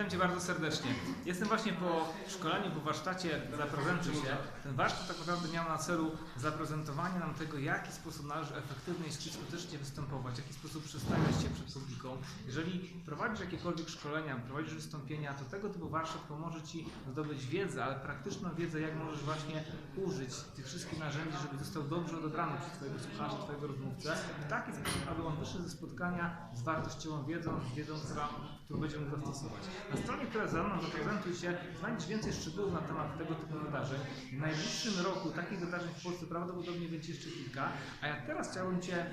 Witam Cię bardzo serdecznie. Jestem właśnie po szkoleniu, po warsztacie Zaprezentuj się. Ten warsztat tak naprawdę miał na celu zaprezentowanie nam tego, w jaki sposób należy efektywnie i skutecznie występować, w jaki sposób przedstawiać się przed publiką. Jeżeli prowadzisz jakiekolwiek szkolenia, prowadzisz wystąpienia, to tego typu warsztat pomoże Ci zdobyć wiedzę, ale praktyczną wiedzę, jak możesz właśnie użyć tych wszystkich narzędzi, żeby został dobrze odebrany przez Twojego słuchacza, Twojego rozmówcę, w taki sposób, aby on wyszedł ze spotkania z wartościową wiedzą, wiedzą, którą będzie mógł zastosować. Na stronie, która za mną zaprezentuj się, znajdziesz więcej szczegółów na temat tego typu wydarzeń. W najbliższym roku takich wydarzeń w Polsce prawdopodobnie będzie jeszcze kilka, a ja teraz chciałbym Cię,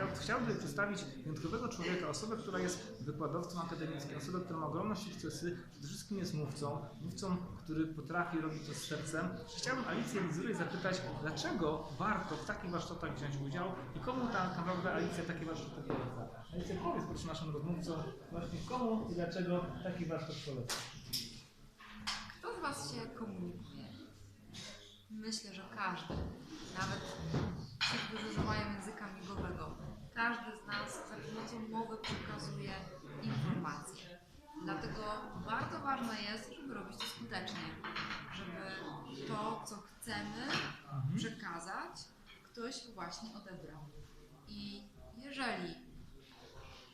e, chciałbym przedstawić wyjątkowego człowieka, osobę, która jest wykładowcą akademickim, osobę, która ma ogromne sukcesy, przede wszystkim jest mówcą, mówcą, który potrafi robić to z sercem. Chciałbym Alicję Lizurej zapytać, dlaczego warto w takich warsztatach wziąć udział i komu tak naprawdę Alicja takie warsztaty poleca. Alicja, powiedz proszę naszym rozmówcom właśnie komu i dlaczego taki warsztat poleca. Kto z Was się komunikuje? Myślę, że każdy. Nawet ci, którzy używają języka migowego. Każdy z nas za pomocą mowy przekazuje informacje. Dlatego bardzo ważne jest, żeby robić to skutecznie. Żeby to, co chcemy przekazać, ktoś właśnie odebrał. I jeżeli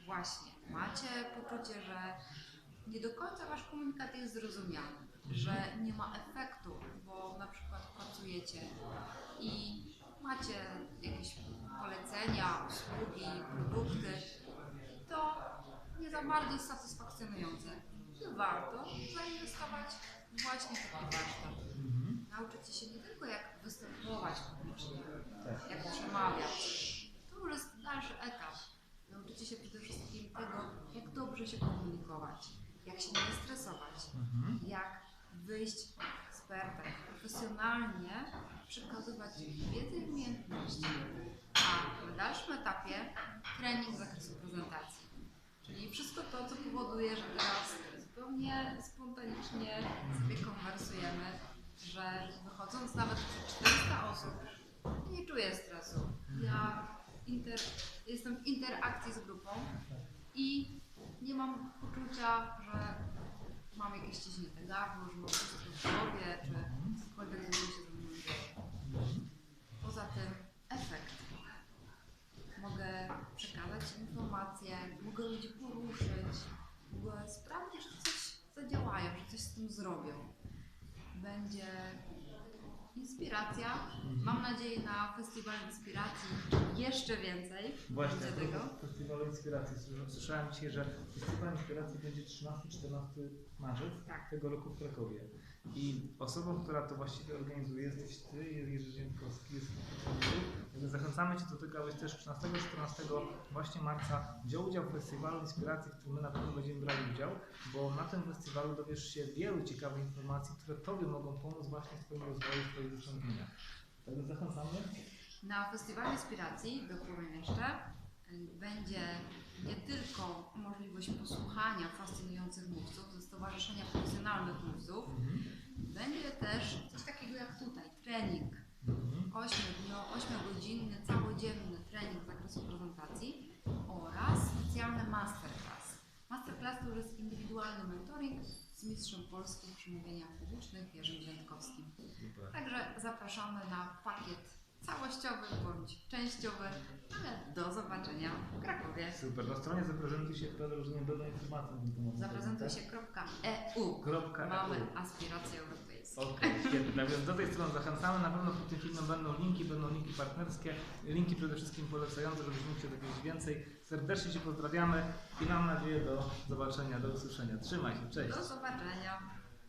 właśnie macie poczucie, że nie do końca wasz komunikat jest zrozumiany, że nie ma efektu, bo na przykład pracujecie i macie jakieś polecenia, usługi, produkty, to nie za bardzo jest satysfakcjonujące. I warto zainwestować właśnie w taki warsztat. Nauczycie się nie tylko jak występować publicznie, jak przemawiać. To już jest dalszy etap. Nauczycie się przede wszystkim tego, jak dobrze się komunikować, jak się nie stresować, jak wyjść ekspertem, profesjonalnie przekazywać wiedzę i umiejętności. A na dalszym etapie trening z zakresu prezentacji. Czyli wszystko to, co powoduje, że teraz zupełnie spontanicznie sobie konwersujemy, że wychodząc nawet przed 400 osób, nie czuję stresu. Ja inter, jestem w interakcji z grupą i nie mam poczucia, że mam jakieś ciśnięte gardło, że mam wszystko w głowie, czy cokolwiek złego się. Poza tym efekt. Mogę przekazać informacje, mogę ludzi poruszyć, mogę sprawić, że coś zadziałają, że coś z tym zrobią. Będzie inspiracja. Mam nadzieję na Festiwal Inspiracji jeszcze więcej Właśnie, będzie tego. Festiwalu Inspiracji. Słysza- Słyszałem dzisiaj, że Festiwal Inspiracji będzie 13-14 marzec Tak. tego roku w Krakowie. I osobą, która to właściwie organizuje, jesteś Ty, jest Jerzy Ziemkowski, jest Więc Zachęcamy Cię do tego, abyś też 13-14 właśnie marca wziął udział w Festiwalu Inspiracji, w którym my na pewno będziemy brali udział, bo na tym festiwalu dowiesz się wielu ciekawych informacji, które Tobie mogą pomóc właśnie w Twoim rozwoju, w Twoich osiągnięciach. Także zachęcamy. Na Festiwalu Inspiracji, dopowiem jeszcze, będzie nie tylko możliwość posłuchania fascynujących mówców ze Stowarzyszenia Profesjonalnych Mówców, będzie też coś takiego jak tutaj, trening. 8-godzinny, całodzienny trening z zakresu prezentacji oraz specjalny masterclass. Masterclass to już jest indywidualny mentoring z mistrzem Polski w przemówieniach publicznych Jerzym Ziętkowskim. Także zapraszamy na pakiet całościowy bądź częściowy, ale do zobaczenia w Krakowie. Super. Na stronie zaprezentuj się, rozumiem, będą informacje. Zaprezentuj tak? się.eu. Kropka Mamy EU. aspiracje europejskie. Okej, świetnie. Więc do tej strony zachęcamy. Na pewno pod tym filmem będą linki, będą linki partnerskie, linki przede wszystkim polecające, żebyś mógł się dowiedzieć więcej. Serdecznie Cię pozdrawiamy i mam nadzieję do zobaczenia, do usłyszenia. Trzymaj się, cześć. Do zobaczenia.